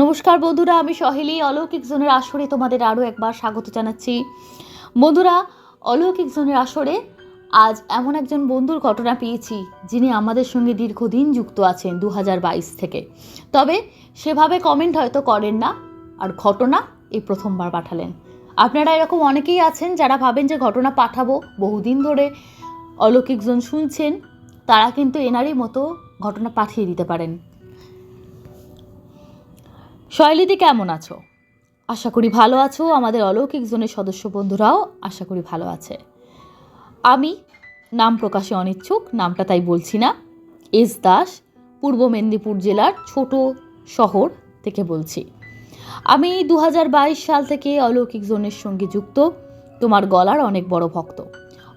নমস্কার বন্ধুরা, আমি সহেলি। অলৌকিক জোনের আসরে তোমাদের আরও একবার স্বাগত জানাচ্ছি। বন্ধুরা, অলৌকিক জোনের আসরে আজ এমন একজন বন্ধুর ঘটনা পেয়েছি, যিনি আমাদের সঙ্গে দীর্ঘদিন যুক্ত আছেন দু হাজার বাইশ থেকে। তবে সেভাবে কমেন্ট হয়তো করেন না, আর ঘটনা এই প্রথমবার পাঠালেন। আপনারা এরকম অনেকেই আছেন যারা ভাবেন যে ঘটনা পাঠাবো। বহুদিন ধরে অলৌকিক জোন শুনছেন, তারা কিন্তু এনারই মতো ঘটনা পাঠিয়ে দিতে পারেন। শৈলীদি, কেমন আছো? আশা করি ভালো আছো। আমাদের অলৌকিক জোনের সদস্য বন্ধুরাও আশা করি ভালো আছে। আমি নাম প্রকাশে অনিচ্ছুক, নামটা তাই বলছি না। এস দাস, পূর্ব মেদিনীপুর জেলার ছোট শহর থেকে বলছি। আমি দু হাজার বাইশ সাল থেকে অলৌকিক জোনের সঙ্গে যুক্ত। তোমার গলার অনেক বড় ভক্ত।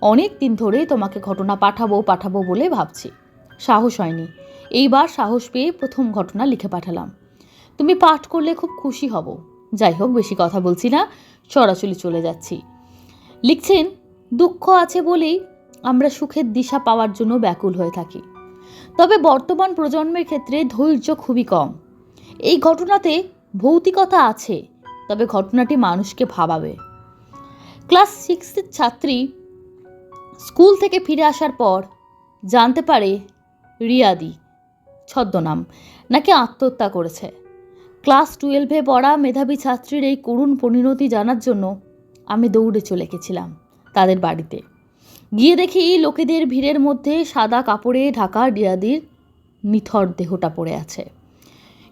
অনেক দিন ধরে তোমাকে ঘটনা পাঠাবো পাঠাবো বলে ভাবছি। সাহস হয়নি। এইবার সাহস পেয়ে প্রথম ঘটনা লিখে পাঠালাম। তুমি পাঠ করলে খুব খুশি হব। যাই হোক বেশি কথা বলছি না, সরাসরি চলে যাচ্ছি। লিখছেন, দুঃখ আছে বলেই আমরা সুখের দিশা পাওয়ার জন্য ব্যাকুল হয়ে থাকি। তবে বর্তমান প্রজন্মের ক্ষেত্রে ধৈর্য খুবই কম। এই ঘটনাতে ভৌতিকতা আছে, তবে ঘটনাটি মানুষকে ভাবাবে। ক্লাস সিক্সের ছাত্রী স্কুল থেকে ফিরে আসার পর জানতে পারে রিয়াদি, ছদ্মনাম, নাকি আত্মহত্যা করেছে। ক্লাস টুয়েলভে পড়া মেধাবী ছাত্রীর এই করুণ পরিণতি জানার জন্য আমি দৌড়ে চলে গেছিলাম তাদের বাড়িতে। গিয়ে দেখি লোকেদের ভিড়ের মধ্যে সাদা কাপড়ে ঢাকা রিয়াদির নিথর দেহটা পড়ে আছে।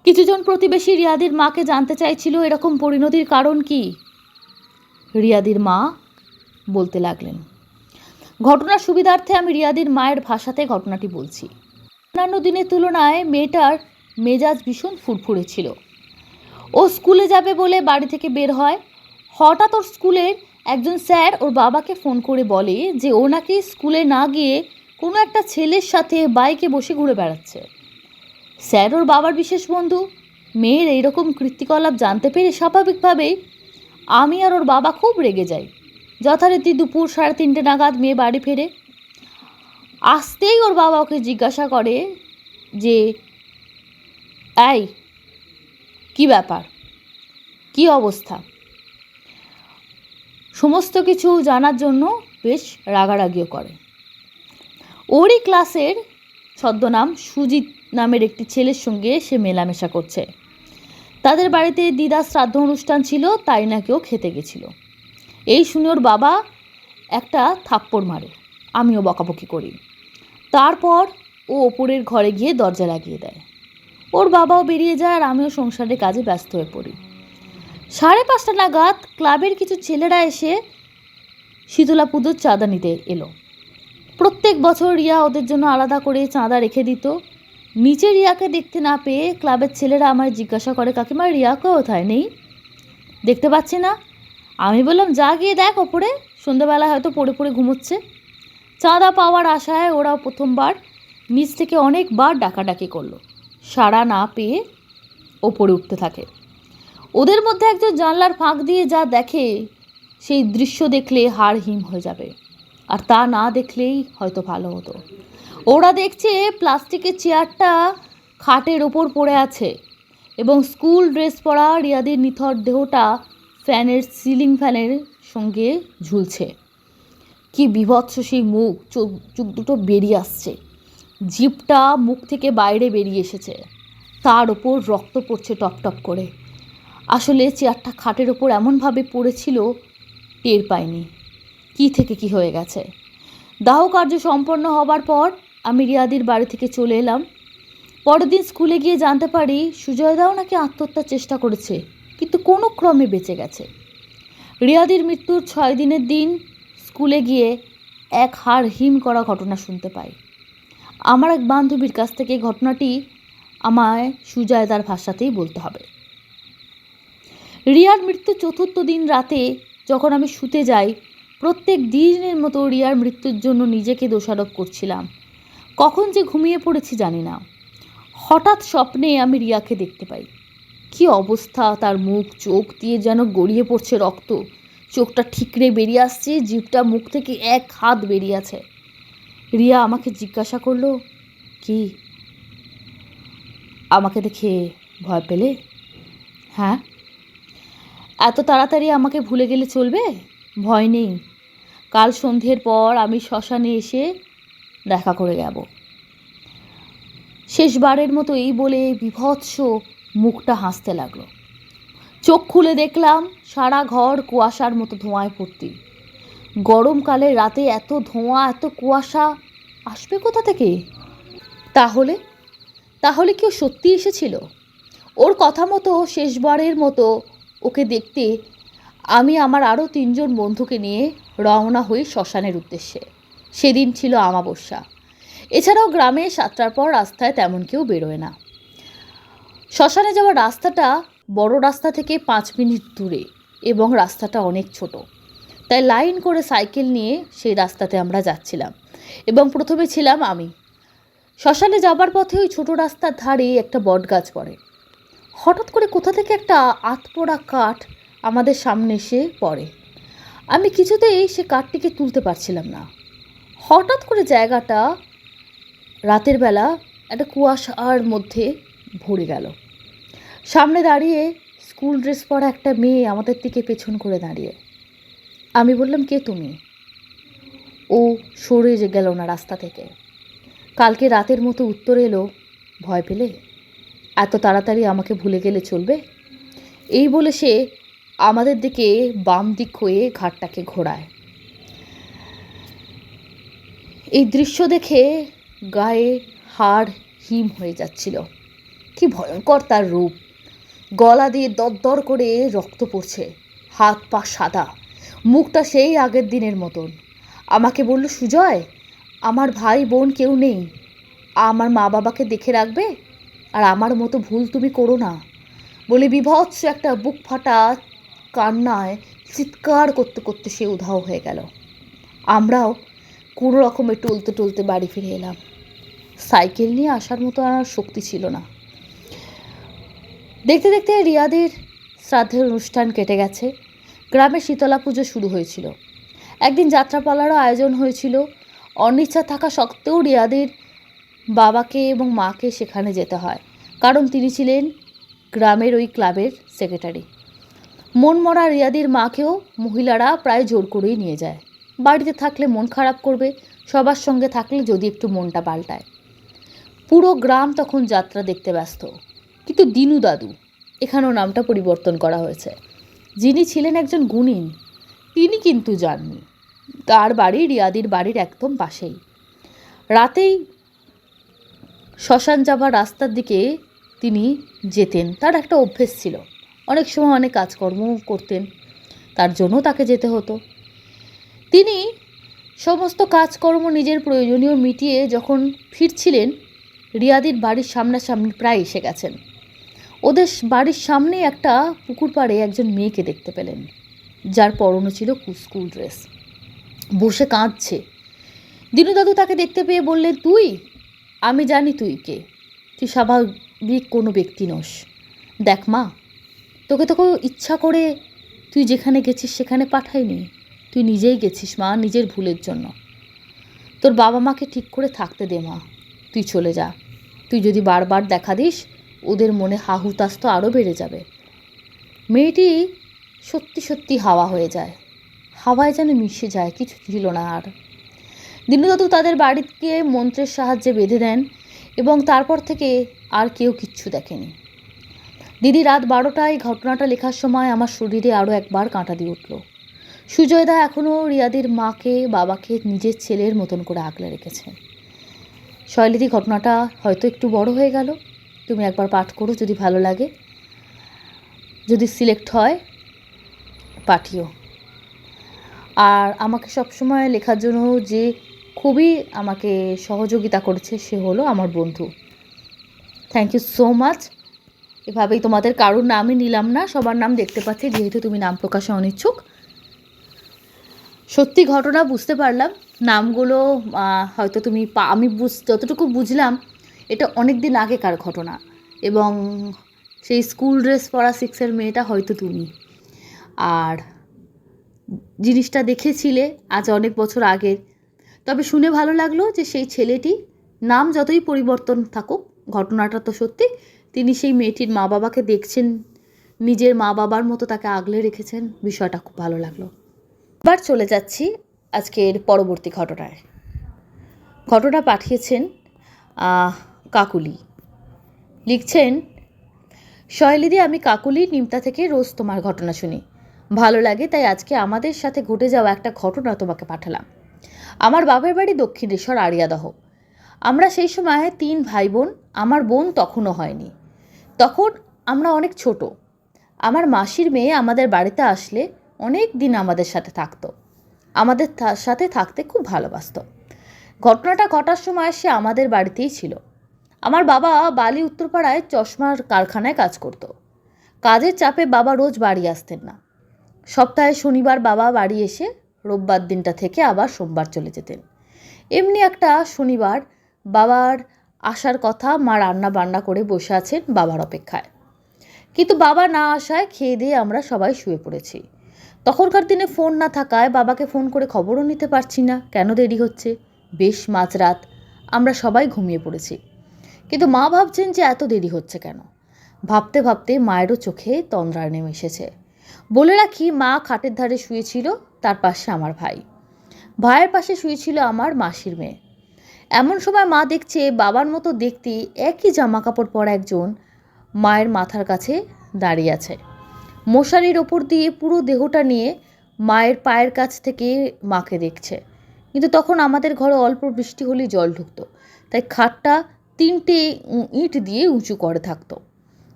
কিছুজন প্রতিবেশী রিয়াদির মাকে জানতে চাইছিল এরকম পরিণতির কারণ কি। রিয়াদির মা বলতে লাগলেন, ঘটনার সুবিধার্থে আমি রিয়াদির মায়ের ভাষাতে ঘটনাটি বলছি। অন্যান্য দিনের তুলনায় মেয়েটার মেজাজ ভীষণ ফুরফুরে ছিল। ও স্কুলে যাবে বলে বাড়ি থেকে বের হয়। হঠাৎ ওর স্কুলের একজন স্যার ওর বাবাকে ফোন করে বলে যে ও নাকি স্কুলে না গিয়ে কোনো একটা ছেলের সাথে বাইকে বসে ঘুরে বেড়াচ্ছে। স্যার ওর বাবার বিশেষ বন্ধু। মেয়ের এইরকম কৃত্তিকলাপ জানতে পেরে স্বাভাবিকভাবেই আমি আর ওর বাবা খুব রেগে যাই। যথারীতি দুপুর সাড়ে তিনটে নাগাদ মেয়ে বাড়ি ফেরে। আসতেই ওর বাবা ওকে জিজ্ঞাসা করে যে, এই কি ব্যাপার? কি অবস্থা? সমস্ত কিছু জানার জন্য বেশ রাগারাগিও করে। ওরই ক্লাসের ছদ্মনাম সুজিত নামের একটি ছেলের সঙ্গে সে মেলামেশা করছে। তাদের বাড়িতে দিদা শ্রাদ্ধ অনুষ্ঠান ছিল, তাই নাকি ও খেতে গেছিল। এই শুনে ওর বাবা একটা থাপ্পড় মারে, আমিও বকাবকি করি। তারপর ও ওপরের ঘরে গিয়ে দরজা লাগিয়ে দেয়। ওর বাবাও বেরিয়ে যায় আর আমিও সংসারের কাজে ব্যস্ত হয়ে পড়ি। সাড়ে পাঁচটা নাগাদ ক্লাবের কিছু ছেলেরা এসে শীতলা পুজোর চাঁদা নিতে এলো। প্রত্যেক বছর রিয়া ওদের জন্য আলাদা করে চাঁদা রেখে দিত। নিচে রিয়াকে দেখতে না পেয়ে ক্লাবের ছেলেরা আমার জিজ্ঞাসা করে, কাকিমা, রিয়া কোথায়? নেই? দেখতে পাচ্ছি না। আমি বললাম, যা গিয়ে দেখ ওপরে, সন্ধ্যাবেলা হয়তো পড়ে পড়ে ঘুমোচ্ছে। চাঁদা পাওয়ার আশায় ওরা প্রথমবার নিচ থেকে অনেকবার ডাকাডাকি করল। সাড়া না পেয়ে ওপরে উঠতে থাকে। ওদের মধ্যে একজন জানলার ফাঁক দিয়ে যা দেখে, সেই দৃশ্য দেখলে হাড় হিম হয়ে যাবে। আর তা না দেখলেই হয়তো ভালো হতো। ওরা দেখছে প্লাস্টিকের চেয়ারটা খাটের ওপর পড়ে আছে এবং স্কুল ড্রেস পরা রিয়াদের নিথর দেহটা ফ্যানের সিলিং ফ্যানের সঙ্গে ঝুলছে। কি বিভৎস সেই মুখ, চোখ চোখ দুটো বেরিয়ে আসছে। জিপটা মুখ থেকে বাইরে বেরিয়ে এসেছে। তার ওপর রক্ত পড়ছে টপ টপ করে। আসলে চেয়ারটা খাটের ওপর এমনভাবে পড়েছিল, টের পাইনি। কি থেকে কি হয়ে গেছে? দাহ কার্য সম্পন্ন হবার পর আমি রিয়াদির বাড়ি থেকে চলে এলাম। পরের দিন স্কুলে গিয়ে জানতে পারি, সুজয়দাও নাকি আত্মহত্যার চেষ্টা করেছে, কিন্তু কোনো ক্রমে বেঁচে গেছে। রিয়াদির মৃত্যুর ছয় দিনের দিন স্কুলে গিয়ে এক হাড় হিম করা ঘটনা শুনতে পাই। আমার এক বান্ধবীর কাছ থেকে ঘটনাটি আমায় সুজয়দার ভাষাতেই বলতে হবে। রিয়ার মৃত্যুর চতুর্থ দিন রাতে যখন আমি শুতে যাই, প্রত্যেক দিনের মতো রিয়ার মৃত্যুর জন্য নিজেকে দোষারোপ করছিলাম। কখন যে ঘুমিয়ে পড়েছি জানি না। হঠাৎ স্বপ্নে আমি রিয়াকে দেখতে পাই। কি অবস্থা, তার মুখ, চোখ দিয়ে যেন গড়িয়ে পড়ছে রক্ত। চোখটা ঠিকরে বেরিয়ে আসছে, জিভটা মুখ থেকে এক হাত বেরিয়ে আছে। রিয়া আমাকে জিজ্ঞাসা করল, কি? আমাকে দেখে ভয় পেলে? হ্যাঁ। এত তাড়াতাড়ি আমাকে ভুলে গেলে চলবে? ভয় নেই। কাল সন্ধ্যের পর আমি শ্মশানে এসে দেখা করে যাব। শেষবারের মতো এই বলে বিভৎস মুখটা হাসতে লাগল। চোখ খুলে দেখলাম সারা ঘর কুয়াশার মতো ধোঁয়ায় ভর্তি। গরমকালে রাতে এত ধোঁয়া, এত কুয়াশা, আসবে কোথা থেকে? তাহলে? তাহলে কেউ সত্যি এসেছিল? ওর কথা মতো শেষবারের মতো ওকে দেখতে আমি আমার আরও তিনজন বন্ধুকে নিয়ে রওনা হই শ্মশানের উদ্দেশ্যে। সেদিন ছিল আমাবস্যা। এছাড়াও গ্রামে সাতটার পর রাস্তায় তেমন কেউ বেরোয় না। শ্মশানে যাওয়ার রাস্তাটা বড় রাস্তা থেকে পাঁচ মিনিট দূরে এবং রাস্তাটা অনেক ছোট। তাই লাইন করে সাইকেল নিয়ে সেই রাস্তাতে আমরা যাচ্ছিলাম। এবং প্রথমে ছিলাম আমি। শ্মশানে যাবার পথে ওই ছোটো রাস্তার ধারে একটা বট গাছ পড়ে। হঠাৎ করে কোথা থেকে একটা আতপোড়া কাঠ আমাদের সামনে এসে পড়ে। আমি কিছুতেই সে কাঠটিকে তুলতে পারছিলাম না। হঠাৎ করে জায়গাটা রাতের বেলা একটা কুয়াশার মধ্যে ভরে গেল। সামনে দাঁড়িয়ে স্কুল ড্রেস পরা একটা মেয়ে আমাদের দিকে পেছন করে দাঁড়িয়ে। আমি বললাম, কে তুমি? ও সরে যে গেল না রাস্তা থেকে। কালকে রাতের মতো উত্তর এলো, ভয় পেলে? এত তাড়াতাড়ি আমাকে ভুলে গেলে চলবে? এই বলে সে আমাদের দিকে বাম দিক হয়ে ঘাটটাকে ঘোরায়। এই দৃশ্য দেখে গায়ে হাড় হিম হয়ে যাচ্ছিল। কি ভয়ঙ্কর তার রূপ। গলা দিয়ে দরদর করে রক্ত পড়ছে, হাত পা সাদা। মুখটা সেই আগের দিনের মতন। আমাকে বলল, সুজয়, আমার ভাই বোন কেউ নেই। আমার মা বাবাকে দেখে রাখবে? আর আমার মতো ভুল তুমি করো না। বলে বিভৎস একটা বুক ফাটা কান্নায় চিৎকার করতে করতে সে উধাও হয়ে গেল। আমরাও কোনো রকমে টলতে টলতে বাড়ি ফিরে এলাম। সাইকেল নিয়ে আসার মতো আর শক্তি ছিল না। দেখতে দেখতে রিয়াদের শ্রাদ্ধের অনুষ্ঠান কেটে গেছে। গ্রামে শীতলা পুজো শুরু হয়েছিল। একদিন যাত্রাপালারও আয়োজন হয়েছিল। অনিচ্ছা থাকা সত্ত্বেও রিয়াদের বাবাকে এবং মাকে সেখানে যেতে হয়, কারণ তিনি ছিলেন গ্রামের ওই ক্লাবের সেক্রেটারি। মন মরা রিয়াদির মাকেও মহিলারা প্রায় জোর করেই নিয়ে যায়। বাড়িতে থাকলে মন খারাপ করবে, সবার সঙ্গে থাকলে যদি একটু মনটা পাল্টায়। পুরো গ্রাম তখন যাত্রা দেখতে ব্যস্ত। কিন্তু দিনু দাদু, এখানেও নামটা পরিবর্তন করা হয়েছে। যিনি ছিলেন একজন গুণিন, তিনি কিন্তু যাননি তার বাড়ি রিয়াদির বাড়ির একদম পাশেই। রাতেই শ্মশান যাবার রাস্তার দিকে তিনি যেতেন, তার একটা অভ্যেস ছিল। অনেক সময় অনেক কাজকর্ম করতেন, তার জন্য তাকে যেতে হতো। তিনি সমস্ত কাজকর্ম নিজের প্রয়োজনীয় মিটিয়ে যখন ফিরছিলেন, রিয়াদির বাড়ির সামনাসামনি প্রায় এসে গেছেন। ওদের বাড়ির সামনে একটা পুকুর পাড়ে একজন মেয়েকে দেখতে পেলেন, যার পরনে ছিল স্কুল ড্রেস। বসে কাঁদছে। দিনু দাদু তাকে দেখতে পেয়ে বললেন, তুই? আমি জানি তুই কে। তুই স্বাভাবিক কোনো ব্যক্তি নস। দেখ মা, তোকে তোকে ইচ্ছা করে তুই যেখানে গেছিস সেখানে পাঠাইনি তুই নিজেই গেছিস মা, নিজের ভুলের জন্য। তোর বাবা মাকে ঠিক করে থাকতে দে মা। তুই চলে যা। তুই যদি বারবার দেখা দিস ওদের মনে হাহুতাস তো আরও বেড়ে যাবে। মেয়েটি সত্যি সত্যি হাওয়া হয়ে যায়। হাওয়ায় যেন মিশে যায়, কিছু ছিল না আর। দীনদাদু তাদের বাড়িকে মন্ত্রের সাহায্যে বেঁধে দেন এবং তারপর থেকে আর কেউ কিচ্ছু দেখেনি। দিদি রাত বারোটায় ঘটনাটা লেখার সময় আমার শরীরে আরও একবার কাঁটা দিয়ে উঠল। সুজয়দা এখনও রিয়াদের মাকে, বাবাকে, নিজের ছেলের মতন করে আগলে রেখেছে। শৈলীদি, ঘটনাটা হয়তো একটু বড় হয়ে গেল। তুমি একবার পাঠ করো, যদি ভালো লাগে। যদি সিলেক্ট হয়, পাঠিও। আর আমাকে সবসময় লেখার জন্য যে খুবই আমাকে সহযোগিতা করেছে, সে হলো আমার বন্ধু। থ্যাংক ইউ সো মাচ এভাবেই তোমাদের কারোর নামই নিলাম না, সবার নাম দেখতে পাচ্ছি, যেহেতু তুমি নাম প্রকাশে অনিচ্ছুক। সত্যি ঘটনা বুঝতে পারলাম। নামগুলো হয়তো তুমি আমি বুঝ, যতটুকু বুঝলাম এটা অনেক দিন আগেকার ঘটনা এবং সেই স্কুল ড্রেস পরা সিক্সের মেয়েটা হয়তো তুমি। আর জিনিসটা দেখেছিলে আজ অনেক বছর আগের। তবে শুনে ভালো লাগল যে সেই ছেলেটি নাম যতই পরিবর্তন থাকুক, ঘটনাটা তো সত্যি, তিনি সেই মেয়েটির মা বাবাকে দেখছেন, নিজের মা বাবার মতো তাকে আগলে রেখেছেন, বিষয়টা খুব ভালো লাগল। এবার চলে যাচ্ছি আজকের পরবর্তী ঘটনায়। ঘটনা পাঠিয়েছেন কাকুলি। লিখছেন, শৈলিদি, আমি কাকুলি, নিমতা থেকে রোজ তোমার ঘটনা শুনি। ভালো লাগে, তাই আজকে আমাদের সাথে ঘটে যাওয়া একটা ঘটনা তোমাকে পাঠালাম। আমার বাবার বাড়ি দক্ষিণেশ্বর আড়িয়াদহ। আমরা সেই সময় তিন ভাই বোন আমার বোন তখনও হয়নি। তখন আমরা অনেক ছোট। আমার মাসির মেয়ে আমাদের বাড়িতে আসলে অনেক দিন আমাদের সাথে থাকতো। আমাদের সাথে থাকতে খুব ভালোবাসতো। ঘটনাটা ঘটার সময় সে আমাদের বাড়িতেই ছিল। আমার বাবা বালি উত্তরপাড়ায় চশমার কারখানায় কাজ করত। কাজের চাপে বাবা রোজ বাড়ি আসতেন না। সপ্তাহে শনিবার বাবা বাড়ি এসে রোববার দিনটা থেকে আবার সোমবার চলে যেতেন। এমনি একটা শনিবার বাবার আসার কথা মা রান্না বান্না করে বসে আছেন বাবার অপেক্ষায়। কিন্তু বাবা না আসায় খেয়ে দিয়ে আমরা সবাই শুয়ে পড়েছি। তখনকার দিনে ফোন না থাকায় বাবাকে ফোন করে খবরও নিতে পারছি না। কেন দেরি হচ্ছে? বেশ মাঝরাত আমরা সবাই ঘুমিয়ে পড়েছি। কিন্তু মা ভাবছেন যে এত দেরি হচ্ছে কেন? ভাবতে ভাবতে মায়েরও চোখে তন্দ্রা নেমে এসেছে। বলে রাখি, মা খাটের ধারে শুয়েছিল, তার পাশে আমার ভাই। ভাইয়ের পাশে শুয়েছিল আমার মাসির মেয়ে। এমন সময় মা দেখছে বাবার মতো দেখতে একই জামা কাপড় পরা একজন মায়ের মাথার কাছে দাঁড়িয়ে আছে। মশারির ওপর দিয়ে পুরো দেহটা নিয়ে মায়ের পায়ের কাছ থেকে মাকে দেখছে। কিন্তু তখন আমাদের ঘরে অল্প বৃষ্টি হলেই জল ঢুকতো। তাই খাটটা তিনটে ইট দিয়ে উঁচু করে থাকতো।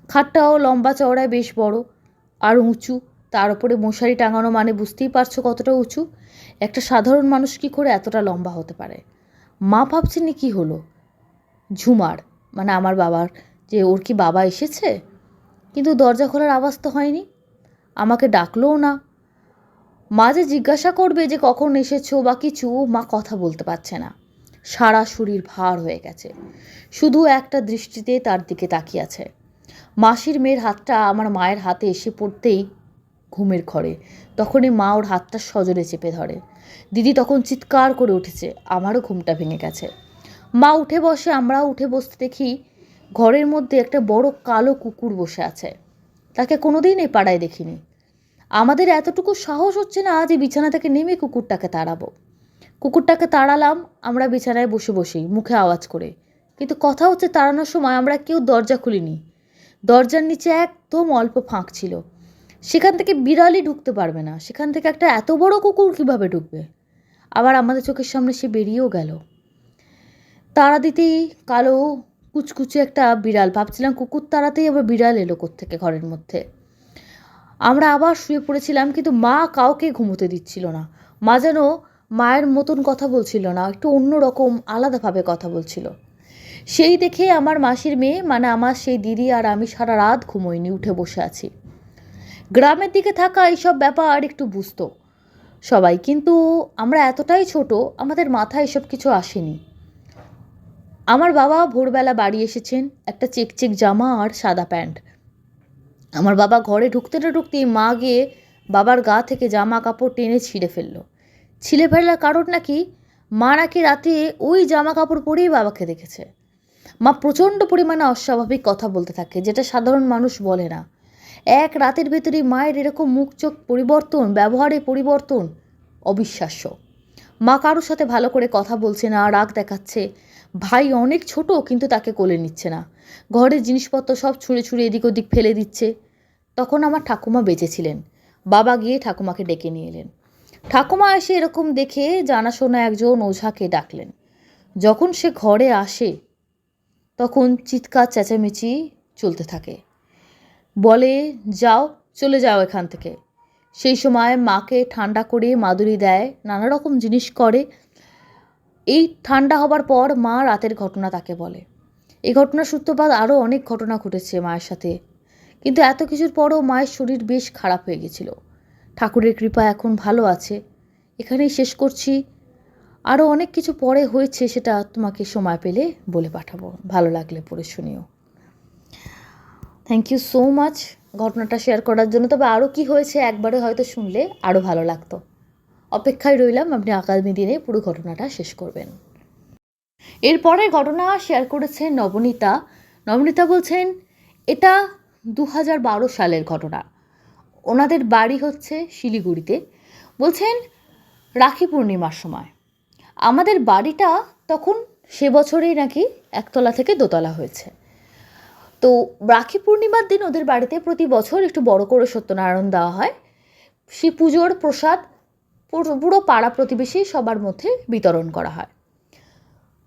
খাটটাও লম্বা চওড়ায় বেশ বড় আর উঁচু। তার উপরে মশারি টাঙানো মানে বুঝতেই পারছ কতটা উঁচু। একটা সাধারণ মানুষ কী করে এতটা লম্বা হতে পারে? মা ভাবছেন কি হলো? ঝুমার মানে আমার বাবার, যে ওর কি বাবা এসেছে? কিন্তু দরজা খোলার আওয়াজ তো হয়নি। আমাকে ডাকলোও না। মা যে জিজ্ঞাসা করবে যে কখন এসেছ বা কিছু, মা কথা বলতে পারছে না। সারা শরীর ভার হয়ে গেছে। শুধু একটা দৃষ্টিতে তার দিকে তাকিয়ে আছে। মাসির মেয়ের হাতটা আমার মায়ের হাতে এসে পড়তেই ঘুমের ঘরে। তখনই মা ওর হাতটা সজোরে চেপে ধরে। দিদি তখন চিৎকার করে উঠেছে, আমারও ঘুমটা ভেঙে গেছে। মা উঠে বসে, আমরাও উঠে বসতে দেখি ঘরের মধ্যে একটা বড় কালো কুকুর বসে আছে। তাকে কোনোদিন এ পাড়ায় দেখিনি। আমাদের এতটুকু সাহস হচ্ছে না যে বিছানা থেকে নেমে কুকুরটাকে তাড়াবো। কুকুরটাকে তাড়ালাম, আমরা বিছানায় বসে বসেই, মুখে আওয়াজ করে। কিন্তু কথা হচ্ছে, তাড়ানোর সময় আমরা কেউ দরজা খুলিনি। দরজার নিচে একদম অল্প ফাঁক ছিল। সেখান থেকে বিড়ালই ঢুকতে পারবে না। সেখান থেকে একটা এত বড় কুকুর কীভাবে ঢুকবে? আবার আমাদের চোখের সামনে সে বেরিয়েও গেল। তাড়া দিতেই কালো, কুচকুচে একটা বিড়াল। ভাবছিলাম কুকুর তাড়াতেই আবার বিড়াল এলো থেকে ঘরের মধ্যে। আমরা আবার শুয়ে পড়েছিলাম, কিন্তু মা কাউকে ঘুমোতে দিচ্ছিল না। মা যেন মায়ের মতন কথা বলছিল না, একটু অন্য রকম আলাদাভাবে কথা বলছিল। সেই দেখে আমার মাসির মেয়ে মানে আমার সেই দিদি আর আমি সারা রাত ঘুমোইনি, উঠে বসে আছি। গ্রামের দিকে থাকা এইসব ব্যাপার একটু বুঝতো সবাই, কিন্তু আমরা এতটাই ছোট, আমাদের মাথায় এসব কিছু আসেনি। আমার বাবা ভোরবেলা বাড়ি এসেছেন, একটা চেক চেক জামা আর সাদা প্যান্ট। আমার বাবা ঘরে ঢুকতে না ঢুকতেই মা গিয়ে বাবার গা থেকে জামা কাপড় টেনে ছিঁড়ে ফেলল। ছিঁড়ে ফেলার কারণ নাকি মা নাকি রাতে ওই জামা কাপড় পরেই বাবাকে দেখেছে। মা প্রচণ্ড পরিমাণে অস্বাভাবিক কথা বলতে থাকে, যেটা সাধারণ মানুষ বলে না। এক রাতের ভেতরেই মায়ের এরকম মুখ চোখ পরিবর্তন, ব্যবহারে পরিবর্তন অবিশ্বাস্য। মা কারোর সাথে ভালো করে কথা বলছে না, রাগ দেখাচ্ছে। ভাই অনেক ছোট, কিন্তু তাকে কোলে নিচ্ছে না। ঘরের জিনিসপত্র সব ছুঁড়ে ছুঁড়ে এদিক ওদিক ফেলে দিচ্ছে। তখন আমার ঠাকুমা বেঁচেছিলেন বাবা গিয়ে ঠাকুমাকে ডেকে নিয়ে এলেন। ঠাকুমা এসে এরকম দেখে জানাশোনা একজন ওঝাকে ডাকলেন। যখন সে ঘরে আসে, তখন চিৎকার, চেঁচামেচি চলতে থাকে। বলে, যাও, চলে যাও এখান থেকে। সেই সময় মাকে ঠান্ডা করে মাদুরি দেয় নানা রকম জিনিস করে। এই ঠান্ডা হবার পর মা রাতের ঘটনা তাকে বলে। এই ঘটনার সূত্রপাত আরও অনেক ঘটনা ঘটেছে মায়ের সাথে। কিন্তু এত কিছুর পরও মায়ের শরীর বেশ খারাপ হয়ে গেছিল। ঠাকুরের কৃপা এখন ভালো আছে। এখানেই শেষ করছি। আরও অনেক কিছু পরে হয়েছে সেটা তোমাকে সময় পেলে বলে পাঠাবো। ভালো লাগলে পড়ে শুনিও। থ্যাংক ইউ সো মাচ ঘটনাটা শেয়ার করার জন্য। তবে আরও কি হয়েছে একবারে হয়তো শুনলে আরও ভালো লাগতো। অপেক্ষায় রইলাম, আপনি আগামী দিনে পুরো ঘটনাটা শেষ করবেন। এরপরে ঘটনা শেয়ার করেছেন নবনীতা। নবনীতা বলছেন, এটা দু হাজার বারো সালের ঘটনা। ওনাদের বাড়ি হচ্ছে শিলিগুড়িতে। বলছেন, রাখি পূর্ণিমার সময়। আমাদের বাড়িটা তখন সে বছরেই নাকি একতলা থেকে দোতলা হয়েছে। তো রাখি পূর্ণিমার দিন ওদের বাড়িতে প্রতি বছর একটু বড় করে সত্যনারায়ণ দেওয়া হয়। সেই পুজোর প্রসাদ পুরো পাড়া প্রতিবেশী সবার মধ্যে বিতরণ করা হয়।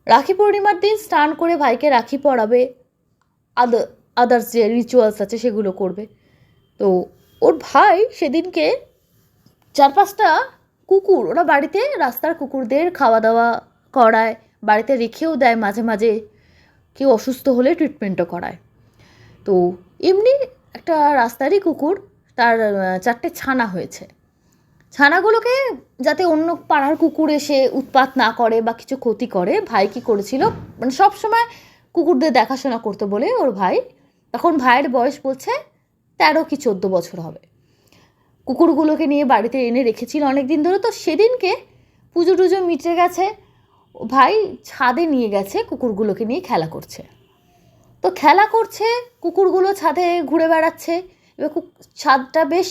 রাখি পূর্ণিমার দিন স্নান করে ভাইকে রাখি পরাবে আদার আদার্স যে রিচুয়ালস আছে সেগুলো করবে। তো ওর ভাই সেদিনকে চার পাঁচটা কুকুর, ওরা বাড়িতে রাস্তার কুকুরদের খাওয়া দাওয়া করায়, বাড়িতে রেখেও দেয় মাঝে মাঝে। কেউ অসুস্থ হলে ট্রিটমেন্টও করায়। তো এমনি একটা রাস্তারই কুকুর, তার চারটে ছানা হয়েছে। ছানাগুলোকে যাতে অন্য পাড়ার কুকুর এসে উৎপাত না করে বা কিছু ক্ষতি করে, ভাই কি করেছিল? মানে সবসময় কুকুরদের দেখাশোনা করতে বলে ওর ভাই। তখন ভাইয়ের বয়স বলছে তেরো কি চোদ্দ বছর হবে। কুকুরগুলোকে নিয়ে বাড়িতে এনে রেখেছিল অনেক দিন ধরে। তো সেদিনকে পুজো টুজো মিটে গেছে। ভাই ছাদে নিয়ে গেছে, কুকুরগুলোকে নিয়ে খেলা করছে। তো খেলা করছে, কুকুরগুলো ছাদে ঘুরে বেড়াচ্ছে। এবার ছাদটা বেশ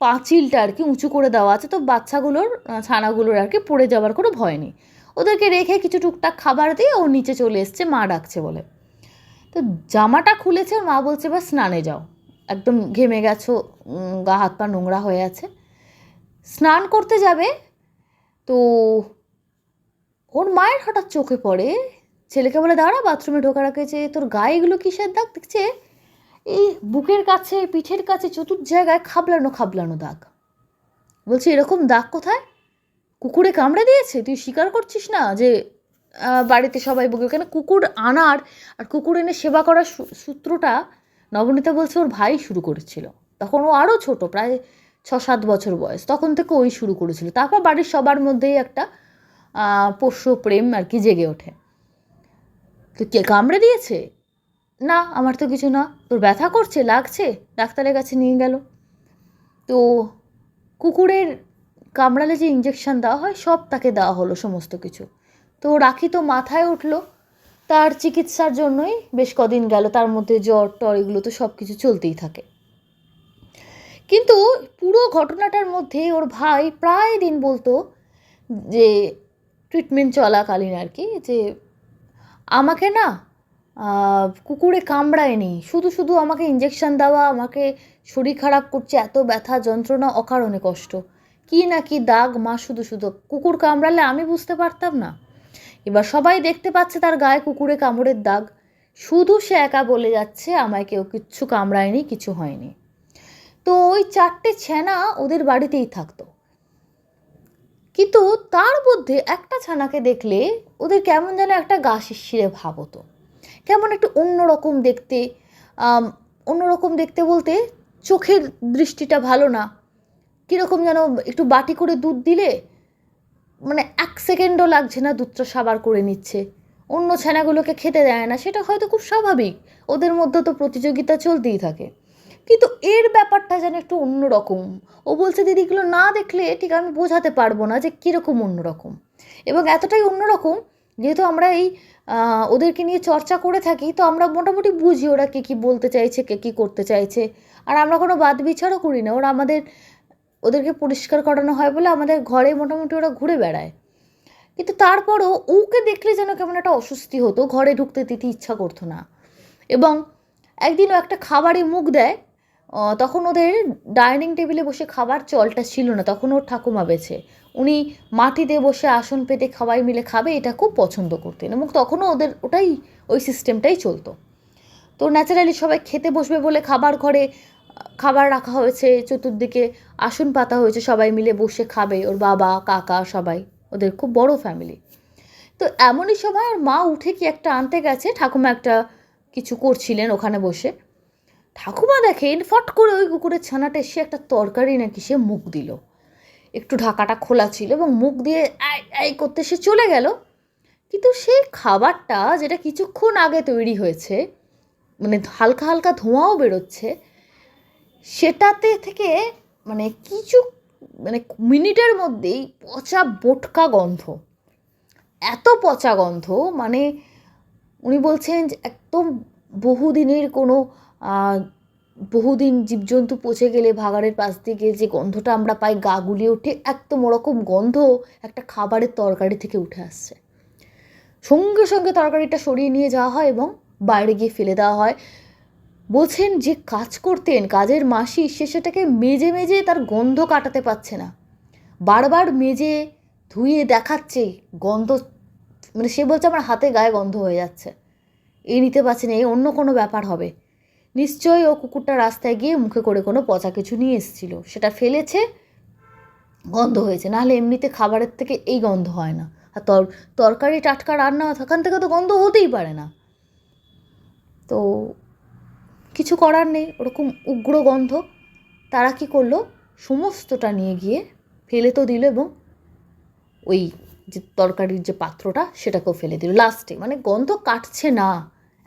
পাঁচিলটা আর কি উঁচু করে দেওয়া আছে। তো বাচ্চাগুলোর ছানাগুলোর আর কি পড়ে যাওয়ার কোনো ভয় নেই। ওদেরকে রেখে কিছু টুকটাক খাবার দিয়ে ও নিচে চলে এসছে, মা ডাকছে বলে। তো জামাটা খুলেছে, ওর মা বলছে বা স্নানে যাও। একদম ঘেমে গেছো গা, হাত, পা নোংরা হয়ে আছে। স্নান করতে যাবে, তো ওর মায়ের হঠাৎ চোখে পড়ে, ছেলেকে বলে দাঁড়া, বাথরুমে ঢোকা যে তোর গায়ে এগুলো কিসের দাগ? দেখছে, এই বুকের কাছে, পিঠের কাছে চতুর্থ জায়গায় খাবলানো খাবলানো দাগ। বলছি, এরকম দাগ কোথায়? কুকুরে কামড়ে দিয়েছে? তুই স্বীকার করছিস না যে বাড়িতে সবাই বলবে কেন? কুকুর আনার আর কুকুর এনে সেবা করার সূত্রটা নবনীতা বলছে ওর ভাই শুরু করেছিল। তখন ও আরও ছোট, প্রায় ছ সাত বছর বয়স। তখন থেকে ওই শুরু করেছিল। তারপর বাড়ির সবার মধ্যেই একটা পোষ্য প্রেম আর কি জেগে ওঠে। তো কে কামড়ে দিয়েছে? না, আমার তো কিছু না। তোর ব্যথা করছে? লাগছে? ডাক্তারের কাছে নিয়ে গেল। তো কুকুরের কামড়ালে যে ইঞ্জেকশন দেওয়া হয়, সব তাকে দেওয়া হলো সমস্ত কিছু। তো রাখি তো মাথায় উঠল। তার চিকিৎসার জন্যই বেশ কদিন গেল, তার মধ্যে জ্বর টর এগুলো তো সব কিছু চলতেই থাকে। কিন্তু পুরো ঘটনাটার মধ্যে ওর ভাই প্রায় দিন বলতো যে ট্রিটমেন্ট চলাকালীন আর কি, যে আমাকে না কুকুরে কামড়ায়নি, শুধু শুধু আমাকে ইঞ্জেকশন দেওয়া, আমাকে শরীর খারাপ করছে, এত ব্যথা, যন্ত্রণা অকারণে কষ্ট। কি না কি দাগ, মা শুধু শুধু, কুকুর কামড়ালে আমি বুঝতে পারতাম না। এবার সবাই দেখতে পাচ্ছে তার গায়ে কুকুরে কামড়ের দাগ। শুধু সে একা বলে যাচ্ছে, আমায় কেউ কিচ্ছু কামড়ায়নি, কিছু হয়নি। তো ওই চারটে ছানা ওদের বাড়িতেই থাকতো। কিন্তু তার মধ্যে একটা ছানাকে দেখলে ওদের কেমন যেন একটা গা শিরশিরে ভাব হতো। কেমন একটু অন্যরকম দেখতে অন্যরকম দেখতে বলতে চোখের দৃষ্টিটা ভালো না। কীরকম যেন একটু বাটি করে দুধ দিলে মানে এক সেকেন্ডও লাগছে না দুধটা সাবার করে নিচ্ছে। অন্য ছানাগুলোকে খেতে দেয় না, সেটা হয়তো খুব স্বাভাবিক। ওদের মধ্যে তো প্রতিযোগিতা চলতেই থাকে। কিন্তু এর ব্যাপারটা যেন একটু অন্যরকম। ও বলছে দিদিগুলো না দেখলে ঠিক আমি বোঝাতে পারব না যে কীরকম অন্যরকম। এবং এতটাই অন্যরকম, যেহেতু আমরা এই ওদেরকে নিয়ে চর্চা করে থাকি, তো আমরা মোটামুটি বুঝি ওরা কে কী বলতে চাইছে, কে কী করতে চাইছে। আর আমরা কোনো বাদ বিচারও করি না। ওরা আমাদের ওদেরকে পরিষ্কার করানো হয় বলে আমাদের ঘরে মোটামুটি ওরা ঘুরে বেড়ায়। কিন্তু তারপরও ওকে দেখলে যেন কেমন একটা অস্বস্তি হতো, ঘরে ঢুকতে দিতে ইচ্ছা করতো না। এবং একদিন ও একটা খাবারে মুখ দেয় তখন ওদের ডাইনিং টেবিলে বসে খাবার চলটা ছিল না, তখন ওর ঠাকুমা বেছে। উনি মাটিতে বসে আসন পেতে খাবাই মিলে খাবে, এটা খুব পছন্দ করতেন এবং তখনও ওদের ওটাই, ওই সিস্টেমটাই চলতো। তো ন্যাচারালি সবাই খেতে বসবে বলে খাবার ঘরে খাবার রাখা হয়েছে, চতুর্দিকে আসন পাতা হয়েছে, সবাই মিলে বসে খাবে, ওর বাবা, কাকা, সবাই, ওদের খুব বড় ফ্যামিলি তো এমনই সময় ওর মা উঠে কি একটা আনতে গেছে, ঠাকুমা একটা কিছু করছিলেন ওখানে বসে। ঠাকুমা দেখেন, ফট করে ওই কুকুরের ছানাটা এসে একটা তরকারি নাকি সে মুখ দিল। একটু ঢাকাটা খোলা ছিল এবং মুখ দিয়ে আই করতে সে চলে গেল। কিন্তু সেই খাবারটা যেটা কিছুক্ষণ আগে তৈরি হয়েছে মানে হালকা হালকা ধোঁয়াও বেরোচ্ছে সেটাতে থেকে মানে কিছু মানে মিনিটের মধ্যেই পচা বোটকা গন্ধ। এত পচা গন্ধ মানে উনি বলছেন যে একদম বহুদিনের কোনো বহুদিন জীবজন্তু পচে গেলে ভাগাড়ের পাশ থেকে যে গন্ধটা আমরা পাই গা গুলিয়ে উঠে, একদম ওরকম গন্ধ একটা খাবারের তরকারি থেকে উঠে আসছে। সঙ্গে সঙ্গে তরকারিটা সরিয়ে নিয়ে যাওয়া হয় এবং বাইরে গিয়ে ফেলে দেওয়া হয়। বলছেন যে কাজ করতেন, কাজের মাসি সে সেটাকে মেজে মেজে তার গন্ধ কাটাতে পারছে না। বারবার মেজে ধুয়ে দেখাচ্ছে, গন্ধ মানে সে বলছে আমার হাতে গায়ে গন্ধ হয়ে যাচ্ছে। এ নিতে পারছে না, এ অন্য কোনো ব্যাপার হবে। নিশ্চয়ই ও কুকুরটা রাস্তায় গিয়ে মুখে করে কোনো পচা কিছু নিয়ে এসেছিল। সেটা ফেলেছে, গন্ধ হয়েছে। নাহলে এমনিতে খাবারের থেকে এই গন্ধ হয় না। আর তর, তরকারি, টাটকা রান্না সেখান থেকে তো গন্ধ হতেই পারে না। তো কিছু করার নেই, ওরকম উগ্র গন্ধ। তারা কি করল? সমস্তটা নিয়ে গিয়ে ফেলে তো দিল এবং ওই যে তরকারির যে পাত্রটা, সেটাকেও ফেলে দিল। লাস্টে মানে গন্ধ কাটছে না।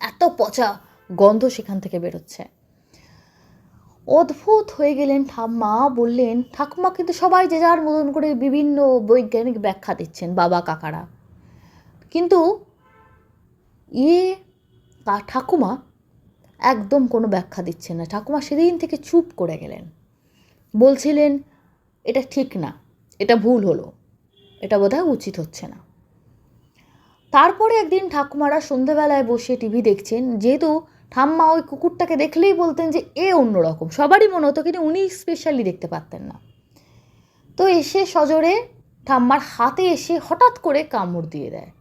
এত পচা গন্ধ সেখান থেকে বেরোচ্ছে। অদ্ভুত হয়ে গেলেন ঠাম্মা, বললেন, ঠাকুমা কিন্তু সবাই যে যার মতন করে বিভিন্ন বৈজ্ঞানিক ব্যাখ্যা দিচ্ছেন, বাবা, কাকারা। কিন্তু ইয়ে ঠাকুমা একদম কোনো ব্যাখ্যা দিচ্ছেন না। ঠাকুমা সেদিন থেকে চুপ করে গেলেন। বলছিলেন, এটা ঠিক না, এটা ভুল হলো, এটা বোধহয় উচিত হচ্ছে না। তারপরে একদিন ঠাকুমারা সন্ধ্যাবেলায় বসে টিভি দেখছেন, যেহেতু ঠাম্মা ওই কুকুরটাকে দেখলেই বলতেন যে, এ অন্যরকম সবারই মনে হতো কিন্তু উনি স্পেশালি দেখতে পারতেন না। তো এসে সজোরে ঠাম্মার হাতে এসে হঠাৎ করে কামড় দিয়ে দেয়।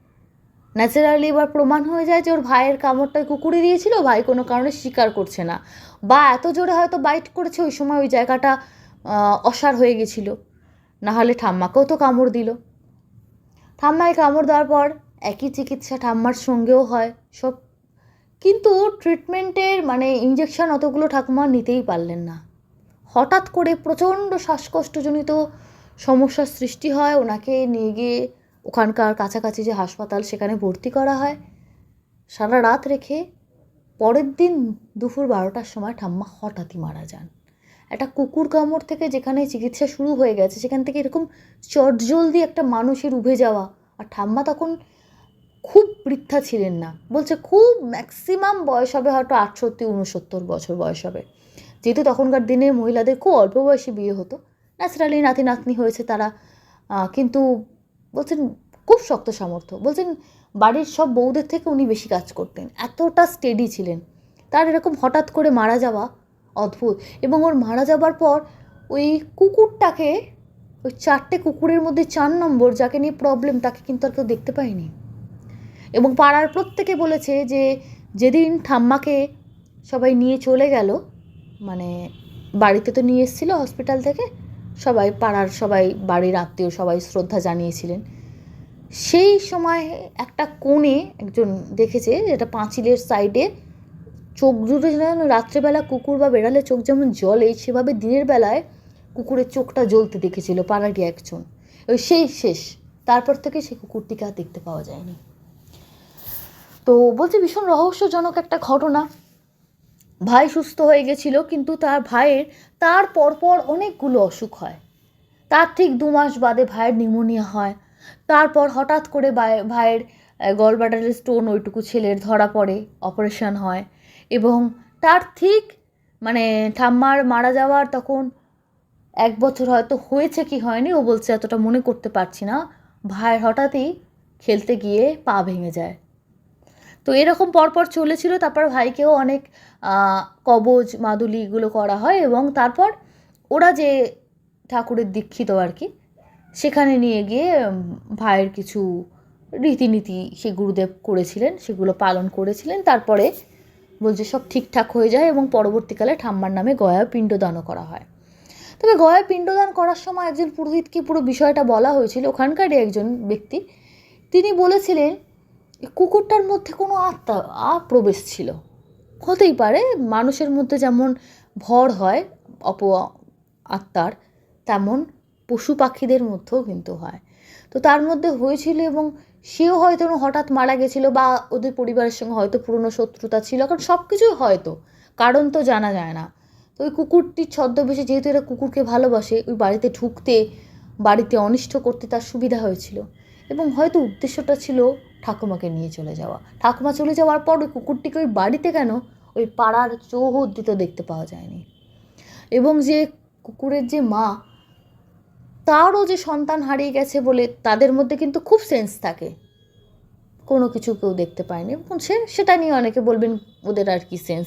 ন্যাচারালি এবার প্রমাণ হয়ে যায় যে ওর ভাইয়ের কামড়টা কুকুরে দিয়েছিল, ভাই কোনো কারণে স্বীকার করছে না। বা এত জোরে হয়তো বাইট করেছে, ওই সময় ওই জায়গাটা অসার হয়ে গেছিল। নাহলে ঠাম্মাকেও তো কামড় দিল। ঠাম্মায় কামড় দেওয়ার পর একই চিকিৎসা ঠাম্মার সঙ্গেও হয়, সব। কিন্তু ট্রিটমেন্টের মানে ইঞ্জেকশন অতগুলো ঠাকুমা নিতেই পারলেন না। হঠাৎ করে প্রচণ্ড শ্বাসকষ্টজনিত সমস্যার সৃষ্টি হয়, ওনাকে নিয়ে গিয়ে ওখানকার কাছাকাছি যে হাসপাতাল সেখানে ভর্তি করা হয়। সারা রাত রেখে পরের দিন দুপুর বারোটার সময় ঠাম্মা হঠাৎই মারা যান। একটা কুকুর কামড় থেকে যেখানে চিকিৎসা শুরু হয়ে গেছে, সেখান থেকে এরকম চটজলদি একটা মানুষের উভে যাওয়া। আর ঠাম্মা তখন খুব বৃদ্ধা ছিলেন না। বলছে খুব ম্যাক্সিমাম বয়স হবে হয়তো আটষট্টি উনসত্তর বছর বয়স হবে। যেহেতু তখনকার দিনে মহিলাদের খুব অল্প বয়সে বিয়ে হতো। ন্যাচারালি নাতি নাতনি হয়েছে তারা। কিন্তু বলছেন, খুব শক্ত সামর্থ্য। বলছেন, বাড়ির সব বউদের থেকে উনি বেশি কাজ করতেন। এতটা স্টেডি ছিলেন। তার এরকম হঠাৎ করে মারা যাওয়া অদ্ভুত। এবং ওর মারা যাবার পর ওই কুকুরটাকে, ওই চারটে কুকুরের মধ্যে চার নম্বর, যাকে নিয়ে প্রবলেম তাকে কিন্তু আর কেউ দেখতে পায়নি। এবং পাড়ার প্রত্যেকে বলেছে যে, যেদিন ঠাম্মাকে সবাই নিয়ে চলে গেল মানে বাড়িতে তো নিয়ে এসেছিল হসপিটাল থেকে সবাই পাড়ার সবাই বাড়ির আত্মীয় সবাই শ্রদ্ধা জানিয়েছিলেন। সেই সময় একটা কোণে একজন দেখেছে যেটা পাঁচিলের সাইডে চোখ দুটো যেন রাত্রেবেলা কুকুর বা বেড়ালে চোখ যেমন জলে, সেভাবে দিনের বেলায় কুকুরের চোখটা জ্বলতে দেখেছিল পাড়ারই একজন। সেই শেষ, তারপর থেকে সেই কুকুরটিকে আর দেখতে পাওয়া যায়নি। তো বলছে ভীষণ রহস্যজনক একটা ঘটনা। ভাই সুস্থ হয়ে গেছিল, কিন্তু তার ভাইয়ের তার পরপর অনেকগুলো অসুখ হয়। তার ঠিক দু মাস বাদে ভাইয়ের নিউমোনিয়া হয়। তারপর হঠাৎ করে ভাই- ভাইয়ের গলব্লাডারের স্টোন ওইটুকু ছেলের ধরা পড়ে, অপারেশন হয় এবং তার ঠিক মানে ঠাম্মার মারা যাওয়ার তখন এক বছর হয়তো হয়েছে কি হয়নি, ও বলছে এতটা মনে করতে পারছি না ভাইয়ের হঠাৎই খেলতে গিয়ে পা ভেঙে যায়। তো এরকম পরপর চলেছিল, তারপর ভাইকেও অনেক কবজ, মাদুলি এগুলো করা হয় এবং তারপর ওরা যে ঠাকুরের দীক্ষিত আর কি, সেখানে নিয়ে গিয়ে ভাইয়ের কিছু রীতিনীতি সে গুরুদেব করেছিলেন, সেগুলো পালন করেছিলেন। তারপরে বলছে সব ঠিকঠাক হয়ে যায় এবং পরবর্তীকালে ঠাম্মার নামে গয়া পিণ্ডদানও করা হয়। তবে গয়া পিণ্ডদান করার সময় একজন পুরোহিতকে পুরো বিষয়টা বলা হয়েছিল। ওখানকারই একজন ব্যক্তি, তিনি বলেছিলেন কুকুরটার মধ্যে কোনো আত্মা আ প্রবেশ ছিল। হতেই পারে, মানুষের মধ্যে যেমন ভর হয় অপ আত্মার, তেমন পশু পাখিদের মধ্যেও কিন্তু হয়। তো তার মধ্যে হয়েছিল এবং সেও হয়তো হঠাৎ মারা গেছিল বা ওদের পরিবারের সঙ্গে হয়তো পুরনো শত্রুতা ছিল, কারণ সব কিছুই হয়তো, কারণ তো জানা যায় না। তো ওই কুকুরটির ছদ্মবেশে যেহেতু এরা কুকুরকে ভালোবাসে, ওই বাড়িতে ঢুকতে, বাড়িতে অনিষ্ট করতে তার সুবিধা হয়েছিল। এবং হয়তো উদ্দেশ্যটা ছিল ঠাকুমাকে নিয়ে চলে যাওয়া। ঠাকুমা চলে যাওয়ার পর ওই কুকুরটিকে ওই বাড়িতে কেন? ওই পাড়ার চৌহদ্দিতেও দেখতে পাওয়া যায়নি। এবং যে কুকুরের যে মা, তারও যে সন্তান হারিয়ে গেছে বলে তাদের মধ্যে কিন্তু খুব সেন্স থাকে। কোনো কিছু কেউ দেখতে পায়নি। এবং সে সেটা নিয়ে অনেকে বলবেন, ওদের আর কি সেন্স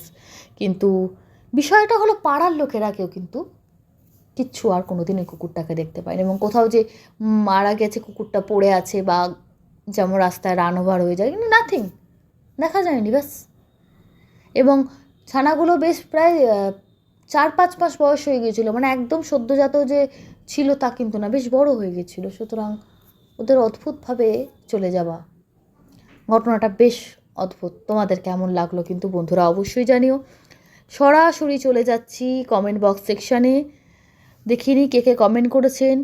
কিন্তু বিষয়টা হলো পাড়ার লোকেরা কেউ কিন্তু কিচ্ছু আর কোনোদিন ওই কুকুরটাকে দেখতে পায়নি। এবং কোথাও যে মারা গেছে, কুকুরটা পড়ে আছে বা যেমন রাস্তায় রান ওভার হয়ে যায়, কিন্তু নাথিং দেখা যায়নি, ব্যাস। এবং ছানাগুলো বেশ প্রায় চার পাঁচ মাস বয়স হয়ে গিয়েছিল মানে একদম সদ্যজাত যে ছিল তা কিন্তু না, বেশ বড় হয়ে গেছিল সুতরাং ওদের অদ্ভুতভাবে চলে যাওয়া ঘটনাটা বেশ অদ্ভুত। তোমাদের কেমন লাগল কিন্তু বন্ধুরা অবশ্যই জানিও। সরাসরি চলে যাচ্ছি কমেন্ট বক্স সেকশানে দেখিনি কে কে কমেন্ট করেছেন।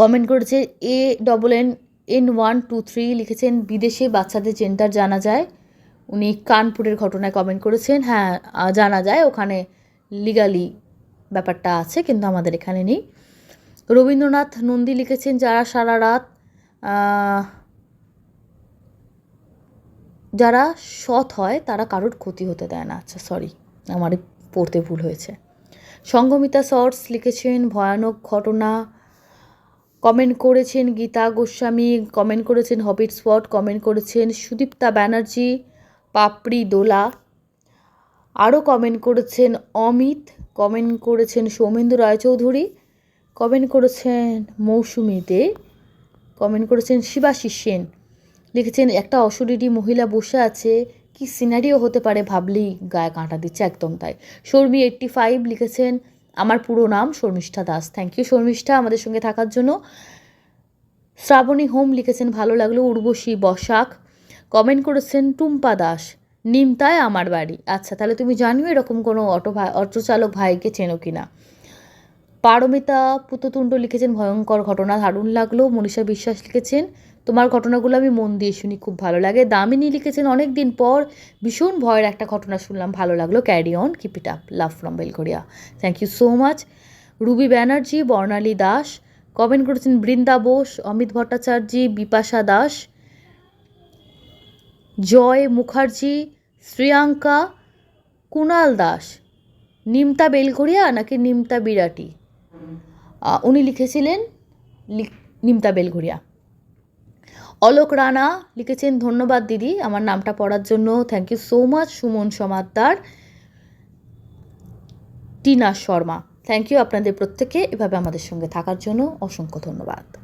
কমেন্ট করেছে A double N N one, two, three লিখেছেন, বিদেশে বাচ্চাদের জেন্ডার জানা যায়। উনি কানপুরের ঘটনায় কমেন্ট করেছেন। হ্যাঁ জানা যায়, ওখানে লিগালি ব্যাপারটা আছে, কিন্তু আমাদের এখানে নেই। রবীন্দ্রনাথ নন্দী লিখেছেন, যারা সারা রাত যারা সৎ হয়, তারা কারোর ক্ষতি হতে দেয় না। আচ্ছা সরি আমার পড়তে ভুল হয়েছে। সঙ্গমিতা শর্টস লিখেছেন, ভয়ানক ঘটনা কমেন্ট করেছেন গীতা গোস্বামী, কমেন্ট করেছেন হবিট স্পট, কমেন্ট করেছেন সুদীপ্তা ব্যানার্জি, পাপড়ি দোলা। আরও কমেন্ট করেছেন অমিত, কমেন্ট করেছেন সৌমেন্দু রায়চৌধুরী, কমেন্ট করেছেন মৌসুমি দে, কমেন্ট করেছেন শিবাশিস সেন। লিখেছেন, একটা অশরীরী মহিলা বসে আছে, কি সিনারিও হতে পারে ভাবলেই গায়ে কাঁটা দিচ্ছে একদম তাই। শর্মী এইট্টি ফাইভ লিখেছেন আমার পুরো নাম শর্মিষ্ঠা দাস। থ্যাংক ইউ শর্মিষ্ঠা আমাদের সঙ্গে থাকার জন্য। শ্রাবণী হোম লিখেছেন, ভালো লাগল উর্বশী বসাক। কমেন্ট করেছেন, টুম্পা দাস, নিমতায় আমার বাড়ি। আচ্ছা তাহলে তুমি জানিও এরকম কোনো অটো ভাই অটো চালক ভাইকে চেনো কি না পারমিতা পুততুণ্ড লিখেছেন, ভয়ঙ্কর ঘটনা, দারুণ লাগল। মনীষা বিশ্বাস লিখেছেন তোমার ঘটনাগুলো আমি মন দিয়ে শুনি, খুব ভালো লাগে। দামিনী লিখেছেন অনেক দিন পর ভীষণ ভয়ের একটা ঘটনা শুনলাম, ভালো লাগল। Carry on keep it up love from Belgharia thank you so much Ruby Banerjee, Barnali Das. Comment করেছেন, বৃন্দা বোস, অমিত ভট্টাচার্য, বিপাশা দাস। জয় মুখার্জি, শ্রিয়াঙ্কা, কুণাল দাস। নিমতা বেলঘড়িয়া নাকি নিমতা বিরাটি? উনি লিখেছিলেন নিমতা বেলঘড়িয়া অলোক রানা লিখেছেন, ধন্যবাদ দিদি, আমার নামটা পড়ার জন্য। Thank you so much Suman Samaddar, Tina Sharma. Thank you আপনাদের প্রত্যেকে এভাবে আমাদের সঙ্গে থাকার জন্য অসংখ্য ধন্যবাদ।